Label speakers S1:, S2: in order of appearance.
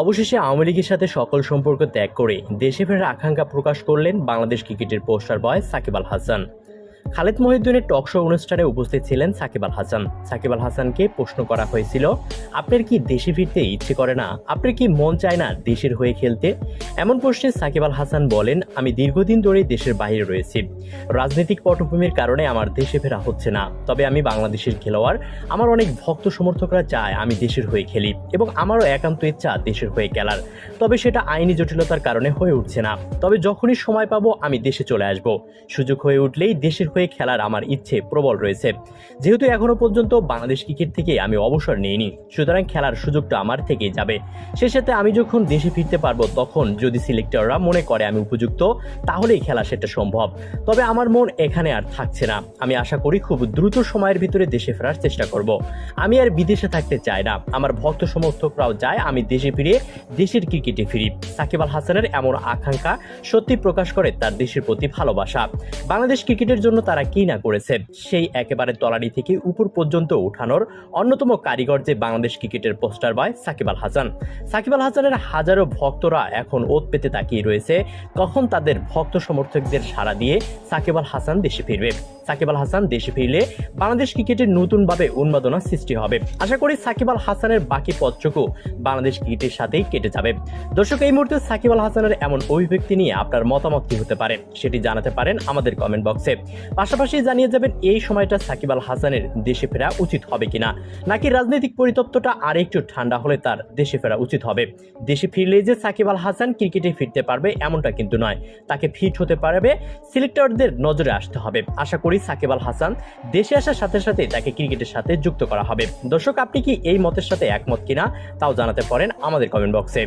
S1: অবশেষে আওয়ামী লীগের সাথে সকল সম্পর্ক ত্যাগ করে দেশে ফেরার আকাঙ্ক্ষা প্রকাশ করলেন বাংলাদেশ ক্রিকেটের পোস্টার বয় সাকিব আল হাসান। খালেদ মহিউদ্দিনের টক শো অনুষ্ঠানে উপস্থিত ছিলেন সাকিব আল হাসান। সাকিব আল হাসানকে প্রশ্ন করা হয়েছিল, আপনার কি দেশে ফিরতে ইচ্ছে করে না? আপনার কি মন চায় না দেশের হয়ে খেলতে? এমন প্রশ্নে সাকিব আল হাসান বলেন, আমি দীর্ঘদিন ধরেই দেশের বাইরে রয়েছি। রাজনৈতিক পটভূমির কারণে আমার দেশে ফেরা হচ্ছে না। তবে আমি বাংলাদেশের খেলোয়াড়। আমার অনেক ভক্ত সমর্থকরা চায় আমি দেশের হয়ে খেলি এবং আমারও একান্ত ইচ্ছা দেশের হয়ে খেলার। তবে সেটা আইনি জটিলতার কারণে হয়ে উঠছে না। তবে যখনই সময় পাবো, আমি দেশে চলে আসব। সুযোগ হয়ে উঠলেই দেশের হয়ে খেলার আমার ইচ্ছে প্রবল রয়েছে। যেহেতু এখনও পর্যন্ত বাংলাদেশ ক্রিকেট থেকে আমি অবসর নিইনি, সুতরাং খেলার সুযোগটা আমার থেকেই যাবে। সে সাথে আমি যখন দেশে ফিরতে পারব তখন যদি সিলেক্টররা মনে করে আমি উপযুক্ত, তাহলেই খেলা সেটা সম্ভব। তবে আমার মন এখানে আর থাকছে না। আমি আশা করি খুব দ্রুত সময়ের ভিতরে দেশে ফেরার চেষ্টা করব। আমি আর বিদেশে থাকতে চাই না। আমার ভক্ত সমর্থকরাও চায় আমি দেশে ফিরে দেশের ক্রিকেটে ফিরি। সাকিব আল হাসানের এমন আকাঙ্ক্ষা সত্যি প্রকাশ করে তার দেশের প্রতি ভালোবাসা। বাংলাদেশ ক্রিকেটের জন্য তারা কি না করেছে? সেই একেবারে তলানি থেকে উপর পর্যন্ত উঠানোর অন্যতম কারিগর যে বাংলাদেশ ক্রিকেটের পোস্টার বয় সাকিব আল হাসান। সাকিব আল হাসানের হাজারো ভক্তরা এখন ওত পেতে তাকিয়ে রয়েছে। কখন তাদের ভক্ত সমর্থকদের সাড়া দিয়ে সাকিব আল হাসান দেশে ফিরবে? সাকিব আল হাসান দেশে ফিরলে বাংলাদেশ ক্রিকেটের নতুনভাবে উন্মাদনা সৃষ্টি হবে। আশা করি সাকিব আল হাসানের বাকি পথটুকু বাংলাদেশ ক্রিকেটের সাথেই কেটে যাবে। দর্শক, এই মুহূর্তে সাকিব আল হাসানের এমন অভিব্যক্তি নিয়ে আপনার মতামত কি হতে পারে? সেটি জানাতে পারেন আমাদের কমেন্ট বক্সে। পাশাপাশি জানিয়ে যাবেন এই সময়টা সাকিব আল হাসানের দেশে ফেরা উচিত হবে কিনা? নাকি রাজনৈতিক পরিতপ্তটা আর একটু ঠান্ডা হলে তার দেশে ফেরা উচিত হবে? দেশে ফিরলে যে সাকিব আল হাসান ক্রিকেটে ফিরতে পারবে এমনটা কিন্তু নয়। তাকে ফিট হতে পারবে সিলেক্টরদের নজরে আসতে হবে। আশা করি সাকিব আল হাসান দেশে আসার সাথে সাথে তাকে ক্রিকেটের সাথে যুক্ত করা হবে। দর্শক, আপনি কি এই মতের সাথে একমত কিনা? তাও জানাতে পারেন আমাদের কমেন্ট বক্সে।